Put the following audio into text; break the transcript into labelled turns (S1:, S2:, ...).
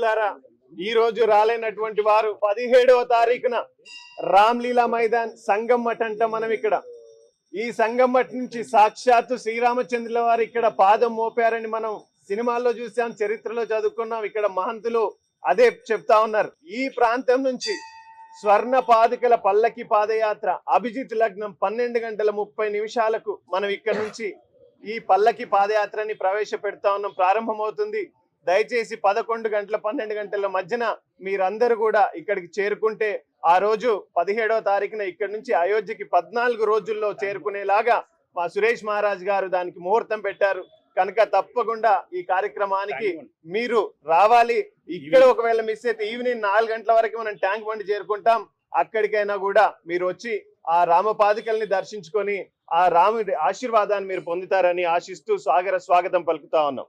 S1: మిత్రులారా ఈ రోజు రాలేనటువంటి వారు పదిహేడవ తారీఖున రామ్లీలా మైదాన్ సంగం మఠ అంట మనం ఇక్కడ. ఈ సంగం మఠ నుంచి సాక్షాత్తు శ్రీరామచంద్రుల వారు ఇక్కడ పాదం మోపారని మనం సినిమాల్లో చూసాం చరిత్రలో చదువుకున్నాం ఇక్కడ మహంతులు అదే చెప్తా ఉన్నారు. ఈ ప్రాంతం నుంచి స్వర్ణ పాదుకల పల్లకి పాదయాత్ర అభిజిత్ లగ్నం పన్నెండు గంటల ముప్పై నిమిషాలకు మనం ఇక్కడ నుంచి ఈ పల్లకి పాదయాత్రని ప్రవేశపెడతా ఉన్నాం. ప్రారంభమవుతుంది. దయచేసి పదకొండు గంటల పన్నెండు గంటల మధ్యన మీరందరూ కూడా ఇక్కడికి చేరుకుంటే ఆ రోజు పదిహేడవ తారీఖున ఇక్కడి నుంచి అయోధ్యకి పద్నాలుగు రోజుల్లో చేరుకునేలాగా మా సురేష్ మహారాజ్ గారు దానికి ముహూర్తం పెట్టారు. కనుక తప్పకుండా ఈ కార్యక్రమానికి మీరు రావాలి. ఇక్కడ ఒకవేళ మిస్ అయితే ఈవినింగ్ నాలుగు గంటల వరకు మనం ట్యాంక్ బండి చేరుకుంటాం. అక్కడికైనా కూడా మీరు వచ్చి ఆ రామపాదికల్ని దర్శించుకొని ఆ రాముడి ఆశీర్వాదాన్ని మీరు పొందుతారని ఆశిస్తూ సాగర స్వాగతం పలుకుతా ఉన్నాం.